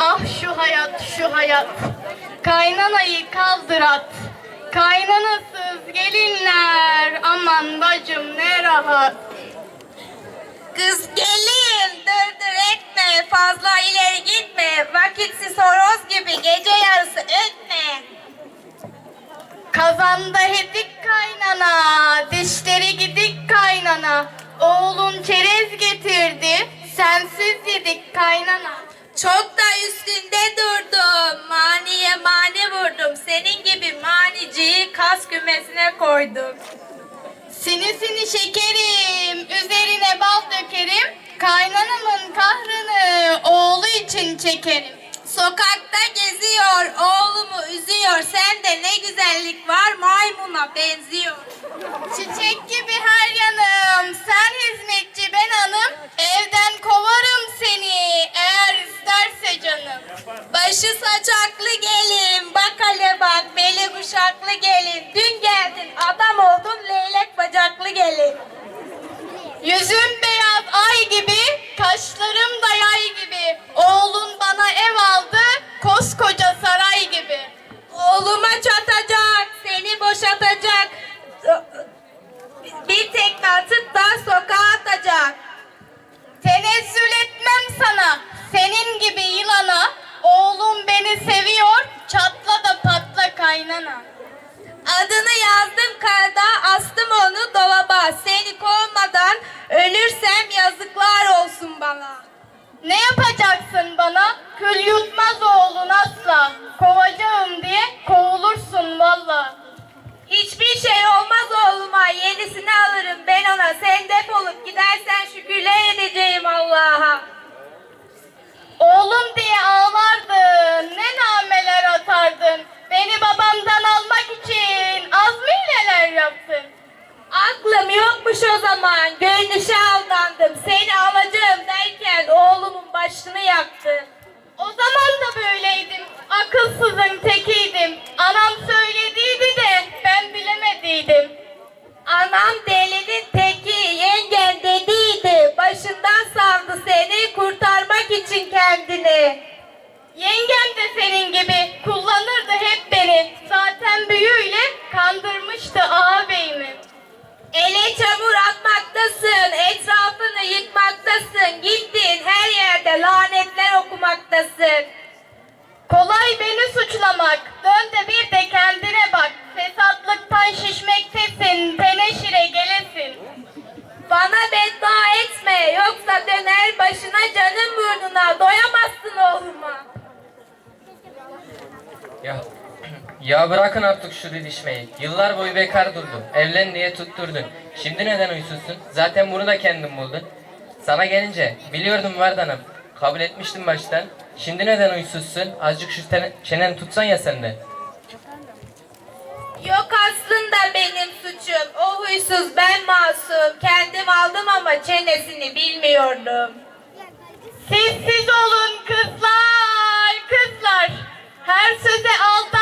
Ah şu hayat şu hayat. Kaynanayı kaldır at. Kaynanasız gelinler. Aman bacım ne rahat. Kız gelin dırdır etme fazla ileri gitme vakitsiz horoz gibi gece yarısı ötme. Kazanda hedik kaynana, dişleri gidik kaynana. Oğlun çerez getirdi, kas kümesine koydum. Sinisini şekerim, üzerine bal dökerim. Kaynanamın kahrını oğlu için çekerim. Sokakta geziyor oğlumu üzüyor sende ne güzellik var maymuna benziyor. Çiçek gibi her yanım, sen hizmetçi Yüzüm beyaz ay gibi, kaşlarım da yay gibi. Oğlun bana ev aldı, koskoca saray gibi. Oğluma çatacak, yutmaz oğlun asla. Kovacağım diye kovulursun valla. Hiçbir şey olmaz oğluma. Yenisini alırım ben ona. Sen defolup gidersen şükürler edeceğim Allah'a. Oğlum diye ağlardın, ne nameler atardın. Beni babamdan almak için az mı neler yaptın? Aklım yokmuş o zaman. Gönlüşe aldandım. Seni alacağım derken oğlumun başını yaktın. Anam delinin teki, yengen dediydi. Başından savdı seni kurtarmak için kendini. Yengem de senin gibi kullanırdı hep beni. Zaten büyüyle kandırmıştı ağabeyimi. Ele çamur atmaktasın, etrafını yıkmaktasın. Gittiğin her yerde lanetler okumaktasın. Kolay beni suçlamak. Dön de bir de kendine etme, yoksa döner başına canın burnuna. Doyamazsın oğluma. Ya, ya bırakın artık şu didişmeyi. Yıllar boyu bekar durdun. Evlen diye tutturdun. Şimdi neden uysuzsun? Zaten bunu da kendin buldun. Sana gelince biliyordum vardanım. Kabul etmiştim baştan. Şimdi neden uysuzsun? Azıcık şu çeneni tutsan ya sen de. Yok benim huysuz ben masum. Kendim aldım ama çenesini bilmiyordum. Sessiz olun kızlar, kızlar. Her söze aldanmayın.